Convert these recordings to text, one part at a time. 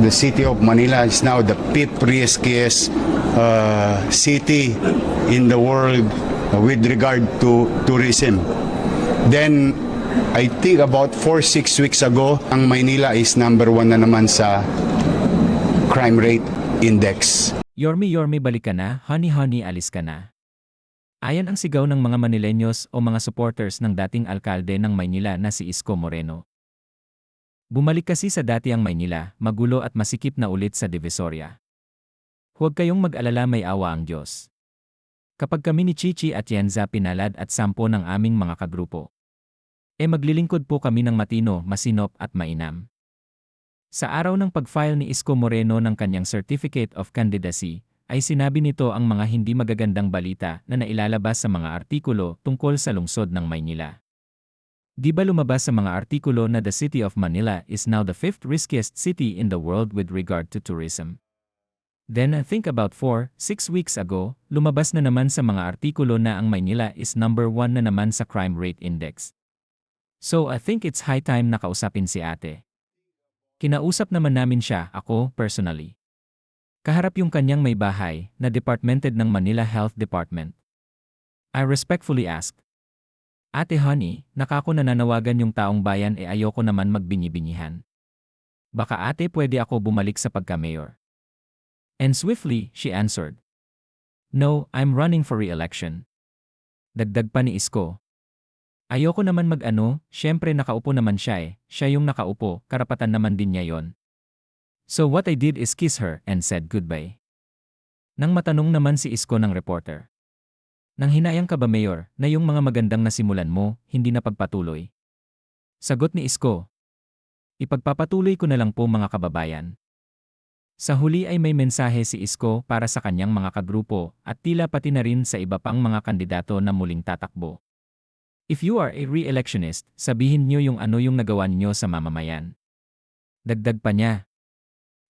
the city of Manila is now the fifth riskiest uh, city in the world with regard to tourism. Then, I think about 4-6 weeks ago, ang Maynila is number one na naman sa crime rate index. Yormi Yormi balik ka na, honey honey alis ka na. Ayan ang sigaw ng mga Manilenyos o mga supporters ng dating alkalde ng Maynila na si Isko Moreno. Bumalik kasi sa dati ang Maynila, magulo at masikip na ulit sa Divisoria. Huwag kayong mag-alala may awa ang Diyos. Kapag kami ni Chichi at Yenza pinalad at sampo ng aming mga kagrupo, e maglilingkod po kami ng matino, masinop at mainam. Sa araw ng pag-file ni Isko Moreno ng kanyang Certificate of Candidacy, ay sinabi nito ang mga hindi magagandang balita na nailalabas sa mga artikulo tungkol sa lungsod ng Maynila. Di ba lumabas sa mga artikulo na the city of Manila is now the fifth riskiest city in the world with regard to tourism? Then I think about 4, 6 weeks ago, lumabas na naman sa mga artikulo na ang Maynila is number 1 na naman sa crime rate index. So I think it's high time na kausapin si ate. Kinausap naman namin siya, ako, personally. Kaharap yung kanyang may bahay, na departmented ng Manila Health Department. I respectfully asked, Ate honey, nakako nananawagan yung taong bayan e ayoko naman magbinyi-binyihan. Baka ate pwede ako bumalik sa pagka-mayor. And swiftly, she answered, No, I'm running for re-election. Dagdag pa ni Isko, Ayoko naman mag-ano, syempre nakaupo naman siya eh, siya yung nakaupo, karapatan naman din niya yon. So what I did is kiss her and said goodbye. Nang matanong naman si Isko ng reporter. Nang hinayang ka ba mayor, na yung mga magandang nasimulan mo, hindi na pagpatuloy? Sagot ni Isko. Ipagpapatuloy ko na lang po mga kababayan. Sa huli ay may mensahe si Isko para sa kanyang mga kagrupo at tila pati na rin sa iba pang mga kandidato na muling tatakbo. If you are a re-electionist, sabihin niyo yung ano yung nagawa niyo sa mamamayan. Dagdag pa niya.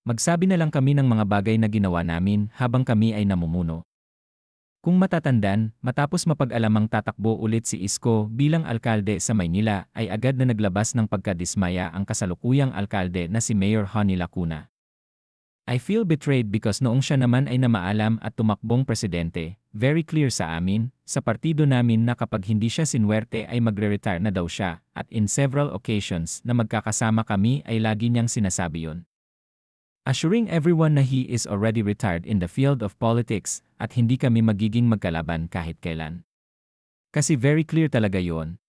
Magsabi na lang kami ng mga bagay na ginawa namin habang kami ay namumuno. Kung matatandaan, matapos mapag-alamang tatakbo ulit si Isko bilang alkalde sa Maynila ay agad na naglabas ng pagkadismaya ang kasalukuyang alkalde na si Mayor Honey Lacuna. I feel betrayed because noong siya naman ay namaalam at tumakbong presidente, very clear sa amin, sa partido namin na kapag hindi siya sinwerte ay magre-retire na daw siya, at in several occasions na magkakasama kami ay lagi niyang sinasabi yon. Assuring everyone na he is already retired in the field of politics at hindi kami magiging magkalaban kahit kailan. Kasi very clear talaga yon.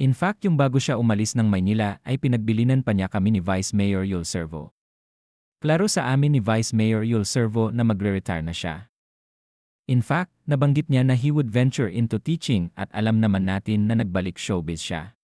In fact yung bago siya umalis ng Maynila ay pinagbilinan pa niya kami ni Vice Mayor Yul Servo. Klaro sa amin ni Vice Mayor Yul Servo na magre-retire na siya. In fact, nabanggit niya na he would venture into teaching at alam naman natin na nagbalik showbiz siya.